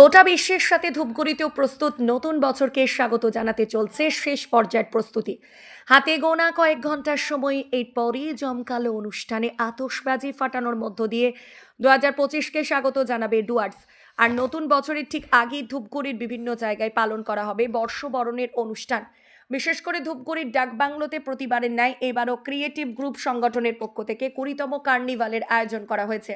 গোটা বিশ্বের সাথে ধূপগুড়িতেও প্রস্তুত নতুন বছরকে স্বাগত জানাতে চলছে শেষ পর্যায়ের প্রস্তুতি। হাতে গোনা কয়েক ঘণ্টার সময় এরপরই জমকালো অনুষ্ঠানে আতশবাজি ফাটানোর মধ্য দিয়ে দু হাজার পঁচিশকে স্বাগত জানাবে ডুয়ার্স। আর নতুন বছরের ঠিক আগেই ধূপগুড়ির বিভিন্ন জায়গায় পালন করা হবে বর্ষবরণের অনুষ্ঠান। বিশেষ করে ধূপগুড়ির ডাকবাংলোতে প্রতিবারের ন্যায় এবারও ক্রিয়েটিভ গ্রুপ সংগঠনের পক্ষ থেকে কুড়িতম কার্নিভালের আয়োজন করা হয়েছে।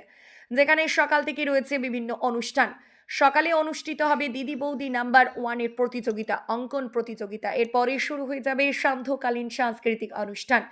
যেখানে সকাল থেকে রয়েছে বিভিন্ন অনুষ্ঠান। সকালে অনুষ্ঠিত হবে দিদি বৌদি নাম্বার ওয়ানের প্রতিযোগিতা, অঙ্কন প্রতিযোগিতা। এরপরে শুরু হয়ে যাবে সান্ধ্যকালীন সাংস্কৃতিক অনুষ্ঠান।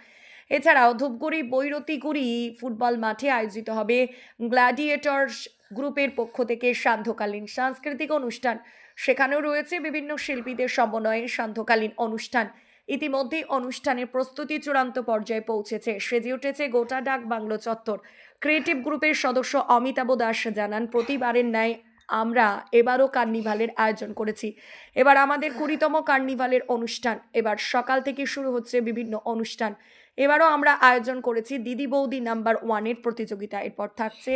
এছাড়াও ধূপগুড়ি, বৈরতিগুড়ি ফুটবল মাঠে আয়োজিত হবে গ্ল্যাডিয়েটর্স গ্রুপের পক্ষ থেকে সান্ধ্যকালীন সাংস্কৃতিক অনুষ্ঠান। সেখানেও রয়েছে বিভিন্ন শিল্পীদের সমন্বয়ে সান্ধ্যকালীন অনুষ্ঠান। ইতিমধ্যেই অনুষ্ঠানের প্রস্তুতি চূড়ান্ত পর্যায়ে পৌঁছেছে। সেজে উঠেছে গোটা ডাক বাংলো চত্বর। ক্রিয়েটিভ গ্রুপের সদস্য অমিতাভ দাস জানান, প্রতিবারের ন্যায় আমরা এবারও কার্নিভালের আয়োজন করেছি। এবার আমাদের কুড়িতম কার্নিভালের অনুষ্ঠান, এবার সকাল থেকে শুরু হচ্ছে বিভিন্ন অনুষ্ঠান। এবারও আমরা আয়োজন করেছি দিদি বৌদি নাম্বার ওয়ানের প্রতিযোগিতা। এরপর থাকছে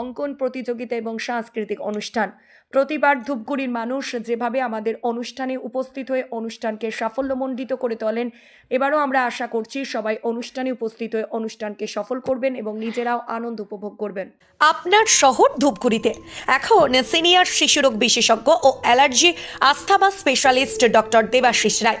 অঙ্কন প্রতিযোগিতা এবং সাংস্কৃতিক অনুষ্ঠান। প্রতিবার ধূপগুড়ির মানুষ যেভাবে আমাদের অনুষ্ঠানে উপস্থিত হয়ে অনুষ্ঠানকে সাফল্যমণ্ডিত করে তোলেন, এবারও আমরা আশা করছি সবাই অনুষ্ঠানে উপস্থিত হয়ে অনুষ্ঠানকে সফল করবেন এবং নিজেরাও আনন্দ উপভোগ করবেন। আপনার শহর ধূপগুড়িতে। এখন সিনিয়র শিশুরোগ বিশেষজ্ঞ ও allergy asthma specialist doctor Debashis Roy.